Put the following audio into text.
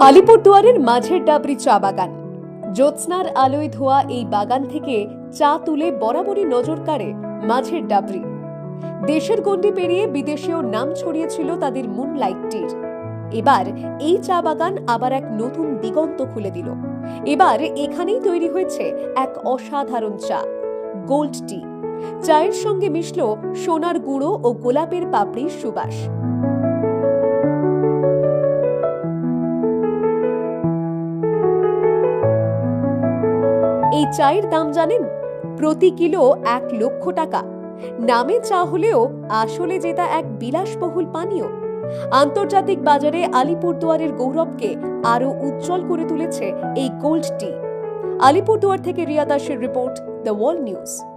আলিপুরদুয়ারের মাঝের ডাবরি চা বাগান। জ্যোৎস্নার আলোয় ধোয়া এই বাগান থেকে চা তুলে বরাবরই নজর কাড়ে মাঝের ডাবরি। দেশের গণ্ডি পেরিয়ে বিদেশেও নাম ছড়িয়েছিল তাদের মুনলাইটটির। এবার এই চা বাগান আবার এক নতুন দিগন্ত খুলে দিল। এবার এখানেই তৈরি হয়েছে এক অসাধারণ চা, গোল্ড টি। চায়ের সঙ্গে মিশল সোনার গুঁড়ো ও গোলাপের পাপড়ির সুবাস। চায়ের দাম জানেন? প্রতি কিলো এক লক্ষ টাকা। নামে চা হলেও আসলে যেটা এক বিলাসবহুল পানীয়। আন্তর্জাতিক বাজারে আলিপুরদুয়ারের গৌরবকে আরও উজ্জ্বল করে তুলেছে এই গোল্ড টি। আলিপুরদুয়ার থেকে রিয়া দাসের রিপোর্ট, দ্য ওয়ার্ল্ড নিউজ।